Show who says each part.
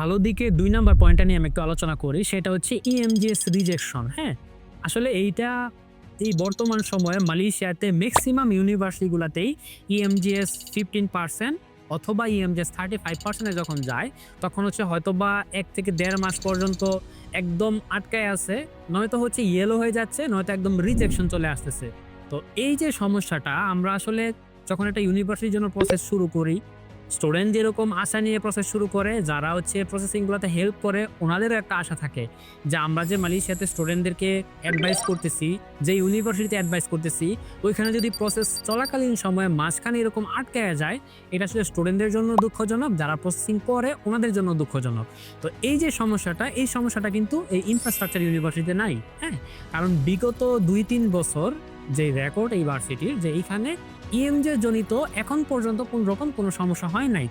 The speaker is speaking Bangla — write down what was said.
Speaker 1: ভালো দিকে দুই নাম্বার পয়েন্টটা নিয়ে আমি একটু আলোচনা করি, সেটা হচ্ছে E ইএমজিএস রিজেকশন হ্যাঁ? আসলে এইটা এই বর্তমান সময়ে মালয়েশিয়াতে ম্যাক্সিমাম ইউনিভার্সিটিগুলোতেই E ইএমজিএস ফিফটিন পার্সেন্ট অথবা E ইএমজিএস থার্টি ফাইভ পার্সেন্টে যখন যায়, তখন হচ্ছে হয়তো বা এক থেকে দেড় মাস পর্যন্ত একদম আটকায় আছে, নয়তো হচ্ছে ইয়েলো হয়ে যাচ্ছে, নয়তো একদম রিজেকশন চলে আসতেছে। তো এই যে সমস্যাটা, আমরা আসলে যখন একটা ইউনিভার্সিটির জন্য প্রসেস শুরু করি স্টুডেন্ট যেরকম আশা নিয়ে প্রসেস শুরু করে, যারা হচ্ছে প্রসেসিংগুলোতে হেল্প করে, ওনাদেরও একটা আশা থাকে যে আমরা যে মালয়েশিয়াতে স্টুডেন্টদেরকে অ্যাডভাইস করতেছি, যে ইউনিভার্সিটিতে অ্যাডভাইস করতেছি, ওইখানে যদি প্রসেস চলাকালীন সময়ে মাঝখানে এরকম আটকায় যায়, এটা আসলে স্টুডেন্টদের জন্য দুঃখজনক, যারা প্রসেসিং করে, ওনাদের জন্য দুঃখজনক। তো এই যে সমস্যাটা, এই সমস্যাটা কিন্তু এই ইনফ্রাস্ট্রাকচার ইউনিভার্সিটিতে নাই হ্যাঁ? কারণ বিগত দুই তিন বছর যে রেকর্ড এই ভার্সিটির যে এইখানে ইএমজে জনিত এখন পর্যন্ত কোন রকম কোনো সমস্যা হয় নাই।